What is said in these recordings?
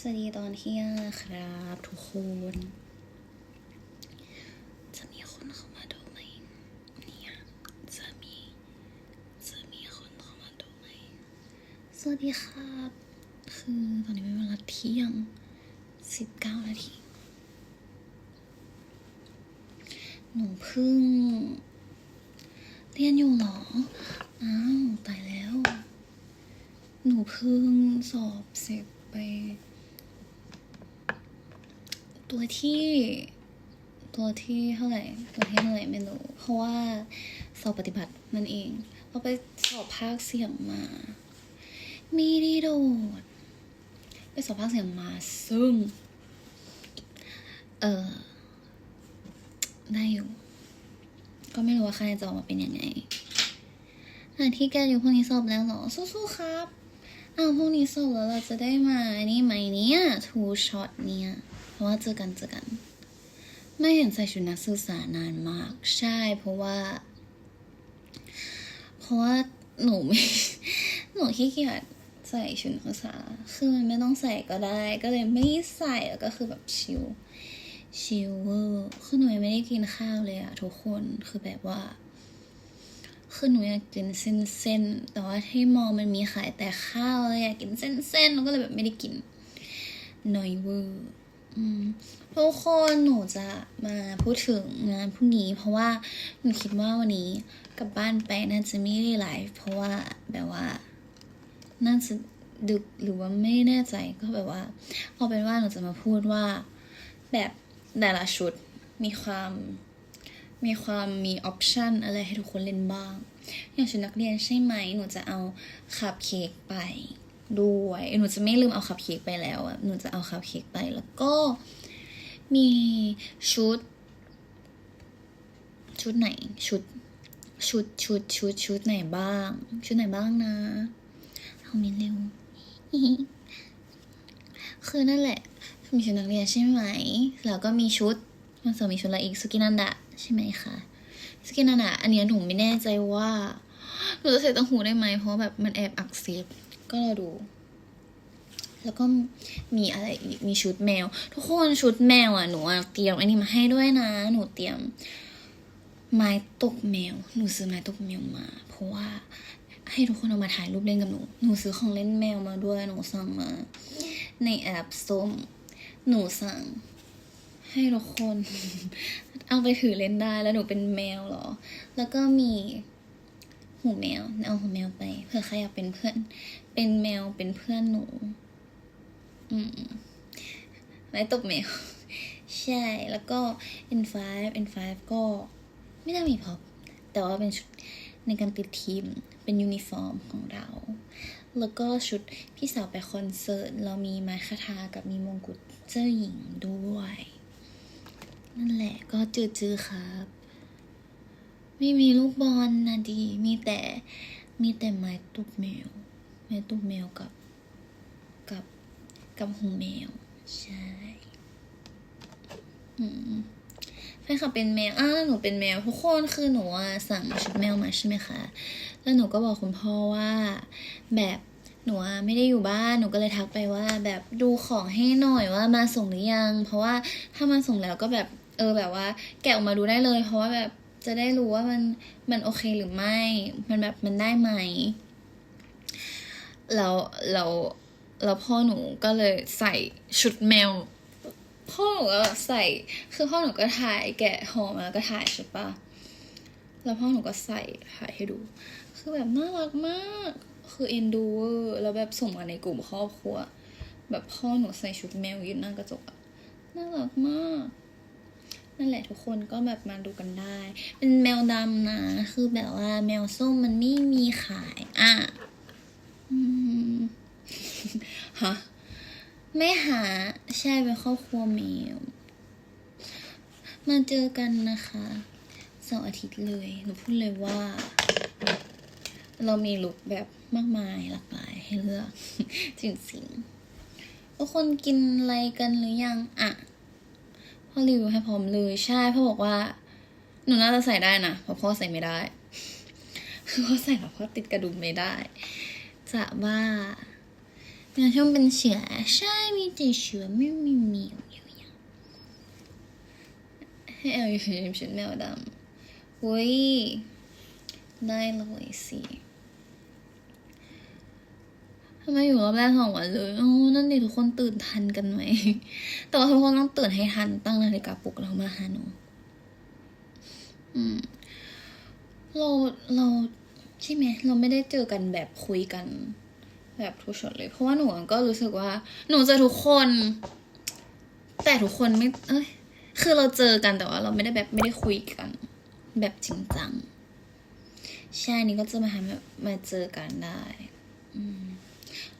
สวัสดีตอนเที่ยงครับทุกคน จะมีคนเข้ามาดูไหมเนี่ยจะมี จะมีคนเข้ามาดูไหมสวัสดีครับ คือตอนนี้เป็นเวลาเที่ยงสิบเก้านาที หนูเพิ่ง เรียนอยู่เหรอ อ้าว ตายแล้ว หนูเพิ่งสอบเสร็จไป ตัวที่ ตัวที่เท่าไหร่ ตัวที่เท่าไหร่ไม่รู้ เพราะว่าสอบปฏิบัตินั่นเองเราไปสอบภาคเสียงมาม่ได้โดด ไปสอบภาคเสียงมาซึ่ง เออได้อยู่ ก็ไม่รู้ว่าคะแนนจะออกมาเป็นยังไงอะที่แกอยู่พวกนี้สอบแล้วเหรอ สู้ๆครับอ้าวพรุ่งนี้สอบแล้วเราจะได้มาอันนี่ไหมเนี่ยทูช็อตเนี่ย เพราะว่าเจอกันเจอกัน ไม่เห็นใส่ชุดนักศึกษานานมาก ใช่ เพราะว่า เพราะว่าหนูไม่หนูขี้เกียจใส่ชุดนักศึกษา คือมันไม่ต้องใส่ก็ได้ ก็เลยไม่ใส่แล้วก็คือแบบชิล ชิลเวอร์คือหนูยังไม่ได้กินข้าวเลยอะทุกคน คือแบบว่า คือหนูอยากกินเส้นเส้นๆแต่ว่าที่มอมันมีขายแต่ข้าวเลยอยากกินเส้นเส้นๆแล้วก็เลยแบบไม่ได้กินหน่อยเวอร์ ทุกคนหนูจะมาพูดถึงงานพรุ่งนี้ เพราะว่าหนูคิดว่าวันนี้กลับบ้านไปน่าจะไม่ได้ไลฟ์เพราะว่าแบบว่าน่าจะดึกหรือว่าไม่แน่ใจก็แบบว่าเอาเป็นว่าหนูจะมาพูดว่าแบบแต่ละชุดมีความมีความมีออปชันอะไรให้ทุกคนเล่นบ้าง อย่างชุดนักเรียนใช่ไหมหนูจะเอาคัพเค้กไป ด้วยหนูจะไม่ลืมเอาคัพเค้กไปแล้วอะหนูจะเอาคัพเค้กไปแล้วก็มีชุด ชุดไหนชุด ชุดชุดชุดชุดไหนบ้าง ชุดไหนบ้างนะเอามินเร็วคือนั่นแหละ มีชุดนักเรียนใช่ไหมแล้วก็มีชุดมันจะมีชุดอะไรอีกสกินันดะใช่ไหมคะสกินันดะอันเนี้ยหนูไม่แน่ใจว่าหนูจะใส่ตังหูได้ไหมเพราะแบบมันแอบอักเสบ ก็รอดู แล้วก็มีอะไรอีกมีชุดแมว ทุกคนชุดแมวอะหนูอะเตรียมอันนี้มาให้ด้วยนะ หนูเตรียม ไม้ตกแมว หนูซื้อไม้ตกแมวมา เพราะว่าให้ทุกคนเอามาถ่ายรูปเล่นกับหนู หนูซื้อของเล่นแมวมาด้วย หนูสั่งมา ในแอปส้ม หนูสั่ง ให้ทุกคน เอาไปถือเล่นได้แล้วหนูเป็นแมวเหรอ แล้วก็มี หูแมวเอาหูแมวไปเผื่อใครอยากเป็นเพื่อน เป็นแมวเป็นเพื่อนหนู อืมไม้ตกแมว ใช่แล้วก็ N5 N5 ก็ไม่น่ามีพ็อปแต่ว่าเป็นชุดในการติดทีมเป็นยูนิฟอร์มของเรา แล้วก็ชุดพี่สาวไปคอนเสิร์ต เรามีไม้คาทากับมีมงกุฎเจ้าหญิงด้วย นั่นแหละก็จืดๆครับ ไม่มีลูกบอลนะดี มีแต่มีแต่ไม้ตุกแมว ไม้ตุกแมวกับ กับกับหูแมว ใช่อืมแฟนคลับเป็นแมว อ้าวหนูเป็นแมวทุกคนคือหนูอะสั่งชุดแมวมาใช่ไหมคะ แล้วหนูก็บอกคุณพ่อว่า แบบหนูอะไม่ได้อยู่บ้านหนูก็เลยทักไปว่า แบบดูของให้หน่อยว่ามาส่งหรือยัง เพราะว่าถ้ามาส่งแล้วก็แบบเออแบบว่า แกะออกมาดูได้เลย เพราะว่าแบบ จะได้รู้ว่ามันมันโอเคหรือไม่ มันแบบมันได้ไหมแล้วแล้วแล้วพ่อหนูก็เลยใส่ชุดแมว พ่อหนูก็ใส่ คือพ่อหนูก็ถ่ายแกะห่อมาแล้วก็ถ่ายใช่ปะแล้วพ่อหนูก็ใส่ถ่ายให้ดู คือแบบน่ารักมาก คือเอ็นดูเวอร์แล้วแบบส่งมาในกลุ่มครอบครัว แบบพ่อหนูใส่ชุดแมวยืนหน้ากระจกอะน่ารักมาก นั่นแหละทุกคนก็แบบมาดูกันได้ เป็นแมวดำนะ คือแบบว่าแมวส้มมันไม่มีขายอะฮะไม่หาใช่เป็นครอบครัวแมว มาเจอกันนะคะเสาร์อาทิตย์เลยหนูพูดเลยว่า เรามีลุคแบบมากมายหลากหลายให้เลือกจริงๆทุกคนกินอะไรกันหรือยัง อะ พ่อรีวิวให้พร้อมเลยใช่พ่อบอกว่า หนูน่าจะใส่ได้นะเพราะพ่อใส่ไม่ได้คือพ่อใส่แล้วพ่อติดกระดุมไม่ได้ จะว่างานช่องเป็นเสือใช่มีแต่เสือไม่มีเหมียวอยู่อย่างให้แอลอยู่ในชุดแมวดำอุ้ยได้เลยสิ ทำไมอยู่รอบแรกสองวันเลยโอ้นั่นดิทุกคนตื่นทันกันไหม แต่ว่าทุกคนต้องตื่นให้ทันตั้งนาฬิกาปลุกเรามาหาหนูอืม เราเราใช่ไหมเราไม่ได้เจอกันแบบคุยกัน แบบทุกช็อตเลย เพราะว่าหนูก็รู้สึกว่า หนูเจอทุกคน แต่ทุกคนไม่ เอ้ย คือเราเจอกันแต่ว่าเราไม่ได้แบบไม่ได้คุยกัน แบบจริงจังใช่นี่ก็จะมาหาแบบมาเจอกันได้ อืม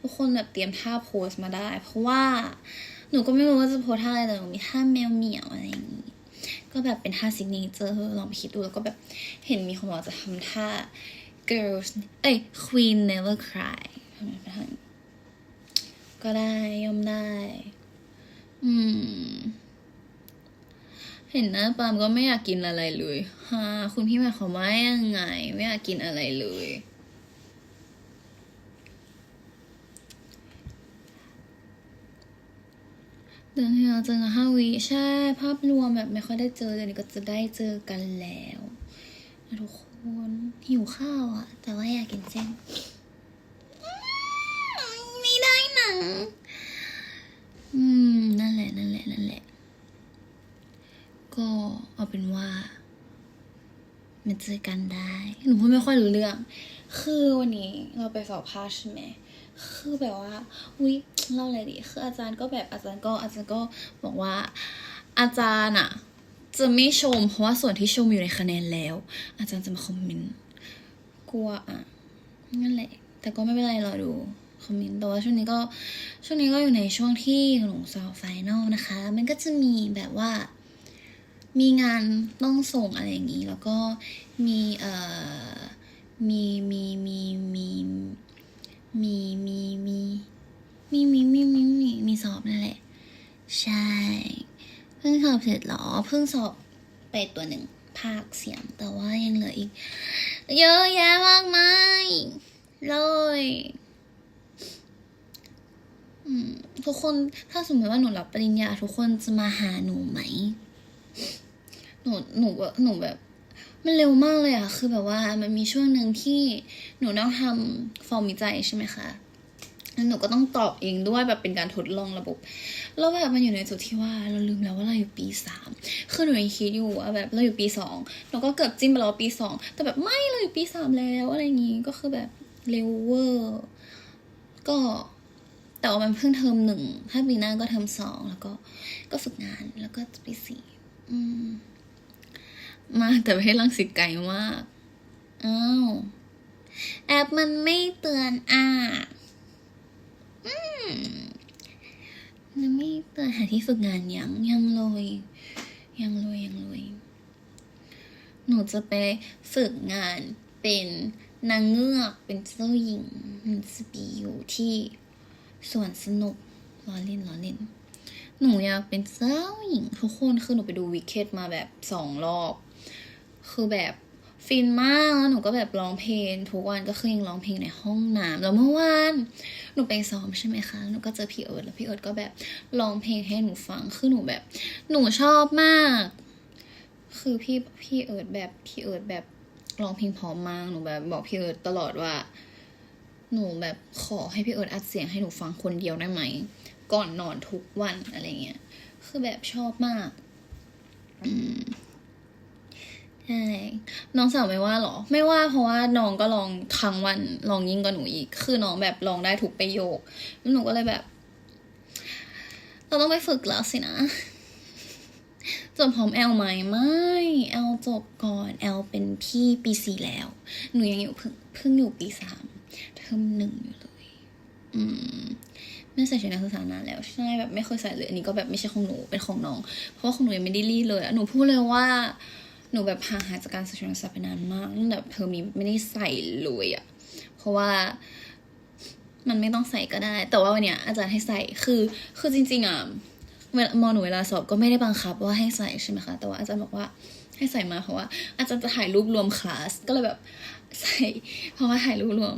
ทุกคนแบบเตรียมท่าโพสมาได้ เพราะว่าหนูก็ไม่รู้ว่าจะโพสท่าอะไรแต่หนูมีท่าแมวเหมียวอะไรอย่างนี้ก็แบบเป็นท่าซิกเนเจอร์ลองไปคิดดูแล้วก็แบบเห็นมีคนบอกจะทำท่า girls เอ้ย queen never cry ทำไมไปทางก็ได้ย่อมได้ อืม เห็นหน้าปามก็ไม่อยากกินอะไรเลยฮะคุณพี่หมายความว่ายังไง ไม่อยากกินอะไรเลย เดือนที่เราเจอกันห้าวีใช่ ภาพรวมแบบไม่ค่อยได้เจอเดี๋ยวนี้ก็จะได้เจอกันแล้วนะทุกคนหิวข้าวอะแต่ว่าอยากกินเส้นอืมไม่ได้หนังอืม นั่นแหละ นั่นแหละ นั่นแหละ ก็เอาเป็นว่ามาเจอกันได้ หนูพูดไม่ค่อยรู้เรื่อง คือวันนี้เราไปสอบภาคใช่ไหม คือแบบว่าวิ เล่าอะไรดีคืออาจารย์ก็แบบอาจารย์ก็อาจารย์ก็บอกว่าอาจารย์อะจะไม่ชม เพราะว่าส่วนที่ชมอยู่ในคะแนนแล้ว อาจารย์จะมาคอมเมนต์กลัวอะนั่นแหละ แต่ก็ไม่เป็นไรรอดูคอมเมนต์แต่ว่าช่วงนี้ก็ช่วงนี้ก็อยู่ในช่วงที่หนูสอบไฟนอลนะคะ มันก็จะมีแบบว่า มีงานต้องส่งอะไรอย่างนี้ แล้วก็มีเอ่อมีมีมีมีมีมีมี มีมีมีมีมีมีสอบนั่นแหละ ใช่ เพิ่งสอบเสร็จเหรอ เพิ่งสอบไปตัวหนึ่งภาคเสียง แต่ว่ายังเหลืออีก เยอะแยะมากมายเลยทุกคนถ้าสมมติว่าหนูรับปริญญา ทุกคนจะมาหาหนูไหม หนูหนูแบบหนูแบบ มันเร็วมากเลยอะคือแบบว่ามันมีช่วงหนึ่งที่หนูต้องทำฟอร์มวิจัยใช่ไหมคะ หนูก็ต้องตอบเองด้วยแบบเป็นการทดลองระบบ แล้วแบบมันอยู่ในจุดที่ว่าเราลืมแล้วว่าเราอยู่ปีสามคือหนูยังคิดอยู่ว่าแบบเราอยู่ปีสองเราก็เกือบจิ้มไปแล้วปีสองแต่แบบไม่เราอยู่ปีสามแล้วอะไรอย่างงี้ก็คือแบบเร็วเวอร์ก็แต่ว่ามันเพิ่งเทอมหนึ่งถ้าปีหน้าก็เทอมสองแล้วก็ก็ฝึกงานแล้วก็ปีสี่อืมมาแต่ประเทศลังสิตไกลมากอ้าวแอปมันไม่เตือนอะ อืมมันไม่เตือนหาที่ฝึกงานยังยังเลยยังเลยยังเลยหนูจะไปฝึกงานเป็นนางเงือกเป็นเจ้าหญิงหนูจะไปอยู่ที่สวนสนุกล้อเล่นล้อเล่น หนูอยากเป็นเจ้าหญิงทุกคนคือหนูไปดูวิกเก็ตมาแบบสองรอบ คือแบบ ฟินมากแล้วหนูก็แบบร้องเพลง ทุกวันก็คือยังร้องเพลงในห้องน้ำแล้วเมื่อวานหนูไปซ้อมใช่ไหมคะหนูก็เจอพี่เอิร์ดแล้วพี่เอิร์ดก็แบบร้องเพลงให้หนูฟังคือหนูแบบ หนูชอบมาก คือพี่พี่เอิร์ดแบบพี่เอิร์ดแบบร้องเพลงพร้อมมากหนูแบบบอกพี่เอิร์ดตลอดว่า หนูแบบขอให้พี่เอิร์ดอัดเสียงให้หนูฟังคนเดียวได้ไหมก่อนนอนทุกวันอะไรเงี้ยคือแบบชอบมาก อืม ใช่น้องสาวไม่ว่าหรอ ไม่ว่าเพราะว่าน้องก็ลองทั้งวันลองยิ่งกว่าหนูอีก คือน้องแบบลองได้ทุกประโยคแล้วหนูก็เลยแบบ เราต้องไปฝึกแล้วสินะจบพร้อมแอลไหมไม่แอลจบก่อนแอลเป็นพี่ปีสี่แล้ว หนูยังอยู่เพิ่งเพิ่งอยู่ปีสามเทอมหนึ่งอยู่เลย อืมไม่ใส่ชุดนักศึกษานานแล้วใช่แบบไม่เคยใส่เลย อันนี้ก็แบบไม่ใช่ของหนูเป็นของน้อง เพราะว่าของหนูยังไม่ได้รีดเลยอะหนูพูดเลยว่า นูแบบห่างหายจากการใส่ชุดนักศึกษาไปนานมากตั้งแต่เทอมนี้ไม่ได้ใส่เลยอะเพราะว่ามันไม่ต้องใส่ก็ได้ แต่ว่าวันเนี้ยอาจารย์ให้ใส่คือคือจริง ๆอะเวลามอหนูเวลาสอบก็ไม่ได้บังคับว่าให้ใส่ใช่ไหมคะ แต่ว่าอาจารย์บอกว่าให้ใส่มาเพราะว่า อาจารย์จะถ่ายรูปรวมคลาสก็เลยแบบใส่ เพราะว่าถ่ายรูปรวม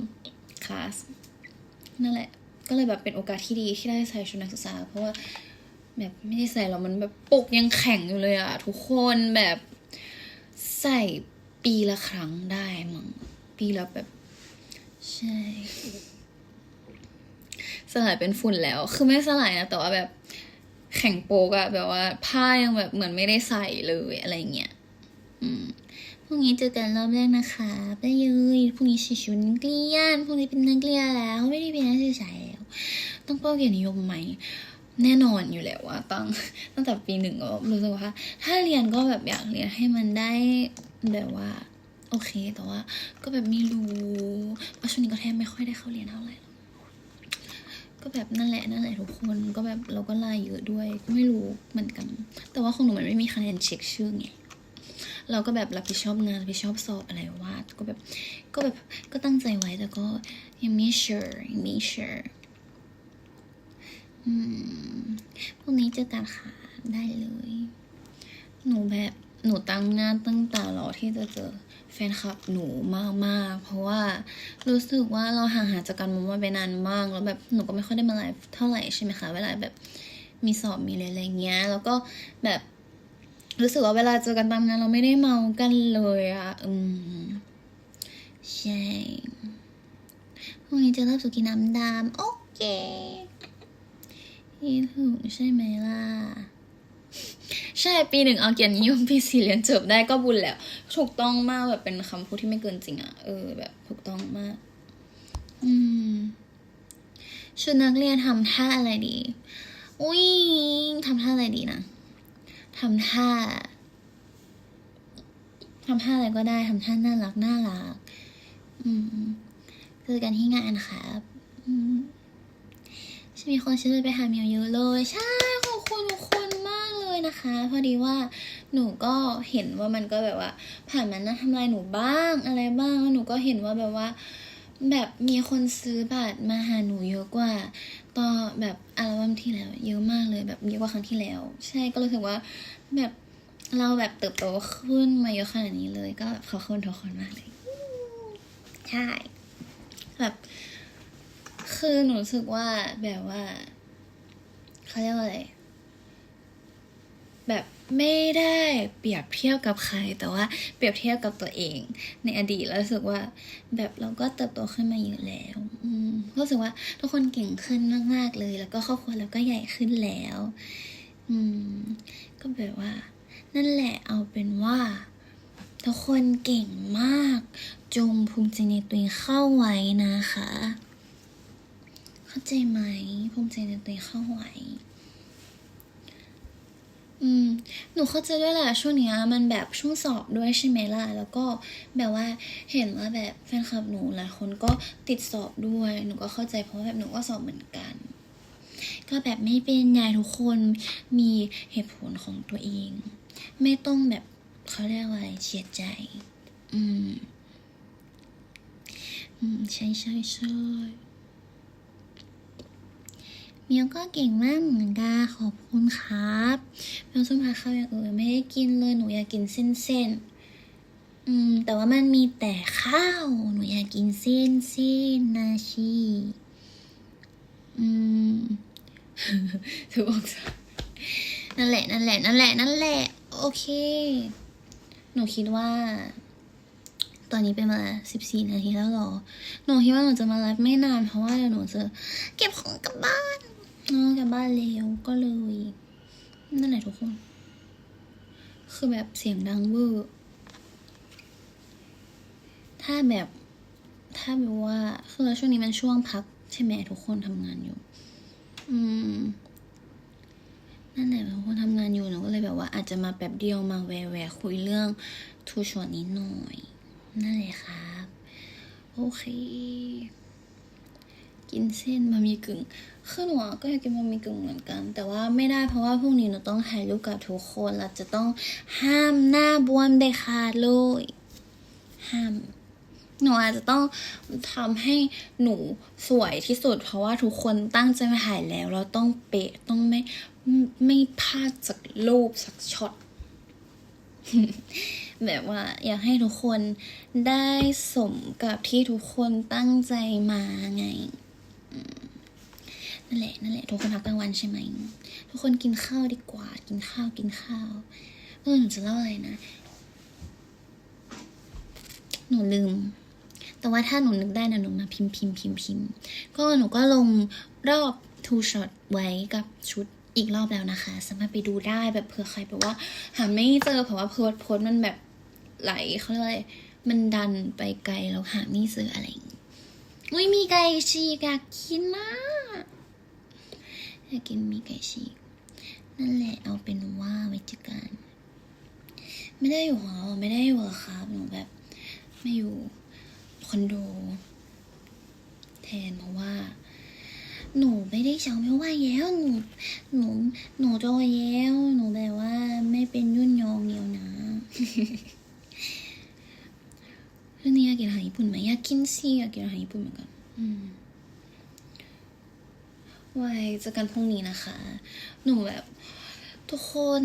คลาสนั่นแหละ ก็เลยแบบเป็นโอกาสที่ดีที่ได้ใส่ชุดนักศึกษา เพราะว่าแบบไม่ได้ใส่แล้วมันแบบปกยังแข็งอยู่เลยอะทุกคนแบบ ใส่ปีละครั้งได้มั้งปีละแบบ ใช่ สลายเป็นฝุ่นแล้ว คือไม่สลายนะ แต่ว่าแบบแข็งโปกอะแบบว่าผ้ายังแบบเหมือนไม่ได้ใส่เลยอะไรเงี้ย อืมพรุ่งนี้เจอกันรอบแรกนะคะไปเลยพรุ่งนี้ใส่ชุนักเรียนพรุ่งนี้เป็นนักเรียนแล้ว ไม่ได้เป็นนักศึกษาแล้ว ต้องเป้าเกียรตินิยมไหม แน่นอนอยู่แล้วว่าตั้งตั้งแต่ปีหนึ่งก็รู้สึกว่า ถ้าเรียนก็แบบอยากเรียนให้มันได้แบบว่า โอเค แต่ว่า ก็แบบไม่รู้เพราช่วงนี้ก็แทบไม่ค่อยได้เข้าเรียนเท่าไหร่ก็แบบนั่นแหละนั่นแหละทุกคนก็แบบเราก็ลายเยอะด้วยก็ไม่รู้เหมือนกัน แต่ว่าของหนูมันไม่มีคะแนนเช็คชื่อไงเราก็แบบรับผิดชอบงานรับผิดชอบสอบอะไรวาดก็แบบก็แบบก็ตั้งใจไว้แต่ก็ยังไม่ sure ยังไม่ sure พรุ่งนี้เจอกันค่ะได้เลย หนูแบบหนูตั้งหน้าตั้งตารอที่จะเจอแฟนคลับหนูมากๆ เพราะว่ารู้สึกว่าเราห่างหายจากกันมาไปนานมาก แล้วแบบหนูก็ไม่ค่อยได้มาไลฟ์เท่าไหร่ใช่ไหมคะ เวลาแบบมีสอบมีอะไรอะไรเงี้ย แล้วก็แบบรู้สึกว่าเวลาเจอกันตามงานเราไม่ได้เมากันเลยอะอืมใช่พรุ่งนี้จะเริ่มสุกินน้ำดำโอเค นี่ถึงใช่ไหมล่ะ ใช่ปีหนึ่งเอาเกียรตินิยมปีสี่เรียนจบได้ก็บุญแล้ว ถูกต้องมากแบบเป็นคำพูดที่ไม่เกินจริงอะเออแบบถูกต้องมาก อืมชุดนักเรียนทำท่าอะไรดี อุ้ยทำท่าอะไรดีนะทำท่าทำท่าอะไรก็ได้ทำท่าน่ารักน่ารัก อืมเจอกันที่งานครับ อืม มีคนชื่อไปหาเมียวเยอะเลย ใช่ขอบคุณทุกคนมากเลยนะคะ พอดีว่าหนูก็เห็นว่ามันก็แบบว่า ผ่านมันนะทำลายหนูบ้างอะไรบ้างแล้วหนูก็เห็นว่าแบบว่า แบบมีคนซื้อบัตรมาหาหนูเยอะกว่าตอนแบบอัลบั้มที่แล้ว เยอะมากเลยแบบเยอะกว่าครั้งที่แล้ว ใช่ก็รู้สึกว่าแบบเราแบบเติบโตขึ้นมาเยอะขนาดนี้เลย ก็แบบขอบคุณทุกคนมากเลย ใช่ แบบ คือหนูรู้สึกว่าแบบว่าเขาเรียกว่าอะไร แบบไม่ได้เปรียบเทียบกับใคร แต่ว่าเปรียบเทียบกับตัวเอง ในอดีตแล้วรู้สึกว่า แบบเราก็เติบโตขึ้นมาเยอะแล้ว อืมรู้สึกว่าทุกคนเก่งขึ้นมากๆเลย แล้วก็ครอบครัวเราก็ใหญ่ขึ้นแล้ว อืม ก็แบบว่า นั่นแหละเอาเป็นว่า ทุกคนเก่งมาก จงภูมิใจในตัวเองเข้าไว้นะคะ เข้าใจไหมภูมิใจในตัวเองเข้าไว้อืม หนูเข้าใจด้วยแหละช่วงเนี้ยมันแบบช่วงสอบด้วยใช่ไหมล่ะ แล้วก็แบบว่าเห็นว่าแบบแฟนคลับหนูหลายคนก็ติดสอบด้วย หนูก็เข้าใจเพราะแบบหนูก็สอบเหมือนกัน ก็แบบไม่เป็นไงทุกคนมีเหตุผลของตัวเอง ไม่ต้องแบบเขาเรียกว่าอะไรเสียดใจ อืม อืม ใช่ใช่ใช่ เมียวก็เก่งมากเหมือนกันขอบคุณครับเมียวส้มพาข้าวอย่างอื่นไม่ได้กินเลยหนูอยากกินเส้นเส้นอืมแต่ว่ามันมีแต่ข้าวหนูอยากกินเส้นเส้นนาชีอืมถูกออกซะนั่นแหละนั่นแหละนั่นแหละนั่นแหละ โอเค หนูคิดว่า ตอนนี้เป็นมาสิบสี่นาทีแล้วหรอ หนูคิดว่าหนูจะมาไลฟ์ไม่นานเพราะว่าเดี๋ยวหนูจะเก็บของกลับบ้าน เออกลับบ้านเร็วก็เลย นั่นแหละทุกคน คือแบบเสียงดังเวอร์ถ้าแบบถ้าแบบว่าคือช่วงนี้มันช่วงพัก ใช่ไหมทุกคนทำงานอยู่ อืมนั่นแหละทุกคนทำงานอยู่หนูก็เลยแบบว่า อาจจะมาแบบเดียวมาแวแวคุยเรื่องทูชวนิดหน่อย นั่นแหละครับ โอเค กินเส้นบะหมี่กึ่งคือหนูก็อยากกินบะหมี่กึ่งเหมือนกัน แต่ว่าไม่ได้เพราะว่าพรุ่งนี้หนูต้องถ่ายรูปกับทุกคนเราจะต้องห้ามหน้าบวมเด็ดขาดเลยห้ามหนูอาจจะต้องทำให้หนูสวยที่สุด เพราะว่าทุกคนตั้งใจมาถ่ายแล้ว เราต้องเป๊ะต้องไม่ไม่พลาดจากรูปสักช็อตแบบว่าอยากให้ทุกคนได้สมกับที่ทุกคนตั้งใจมาไง นั่นแหละนั่นแหละทุกคนพักกลางวันใช่ไหมทุกคนกินข้าวดีกว่า กินข้าวกินข้าวเออหนูจะเล่าอะไรนะ หนูลืม แต่ว่าถ้าหนูนึกได้นะหนูมาพิมพ์พิมพ์พิมพ์พิมพ์ก็หนูก็ลงรอบ two shot ไว้กับชุดอีกรอบแล้วนะคะ สามารถไปดูได้แบบเผื่อใครแบบว่า หาไม่เจอเพราะว่าโพสต์โพสมันแบบไหลเขาเรียกอะไรมันดันไปไกลแล้วหาไม่เจออะไรอย่างงี้อุ้ยมีไก่ฉีกอยากกินนะ อยากกินมีไก่ฉีก นั่นแหละเอาเป็นว่าไว้เจอกันไม่ได้อยู่หอไม่ได้อยู่อะครับหนูแบบ ไม่อยู่คอนโดแทนเพราะว่า หนูไม่ได้ชอบไม่ว่าแล้วหนูหนูหนูโตแล้วหนูแบบว่าไม่เป็นยุ่นยองเดียวนะเรื่องนี้อยากกินอาหารญี่ปุ่นไหมอยากกินสิอยากกินอาหารญี่ปุ่นเหมือนกัน อืม ไว้เจอกันพรุ่งนี้นะคะ หนูแบบทุกคน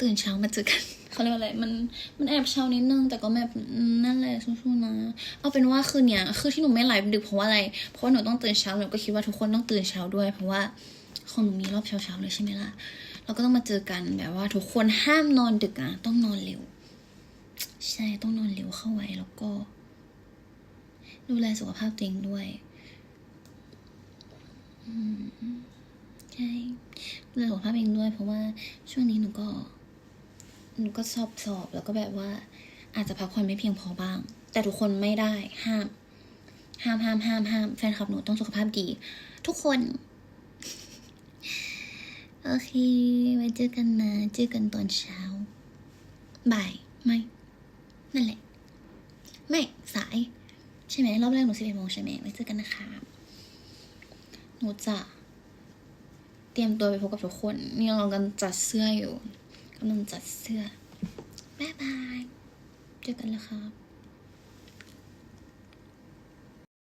ตื่นเช้ามาเจอกันเขาเรียกว่าอะไรมันมันแอบเช้านิดนึงแต่ก็แบบนั่นแหละสู้ๆนะ เอาเป็นว่าคืนเนี้ยคือที่หนูไม่ไลฟ์ดึกเพราะว่าอะไร เพราะว่าหนูต้องตื่นเช้าหนูก็คิดว่าทุกคนต้องตื่นเช้าด้วย เพราะว่าของหนูมีรอบเช้าๆเลยใช่ไหมล่ะเราก็ต้องมาเจอกันแบบว่าทุกคนห้ามนอนดึกนะต้องนอนเร็ว ใช่ต้องนอนเร็วเข้าไว้แล้วก็ ดูแลสุขภาพตัวเองด้วย ใช่ดูแลสุขภาพเองด้วย เพราะว่าช่วงนี้หนูก็หนูก็สอบสอบแล้วก็แบบว่า อาจจะพักผ่อนไม่เพียงพอบ้าง แต่ทุกคนไม่ได้ห้าม ห้ามห้ามห้ามห้ามแฟนคลับหนูต้องสุขภาพดี ทุกคน โอเค ไว้เจอกันนะเจอกันตอนเช้าบ่ายไม่นั่นแหละ ไม่สาย ใช่ไหมรอบแรกหนูสิบเอ็ดโมงใช่ไหมไว้เจอกันนะคะ หนูจะเตรียมตัวไปพบกับทุกคน นี่เรากำลังจัดเสื้ออยู่กำลังจัดเสื้อบ๊ายบาย เจอกันแล้วครับ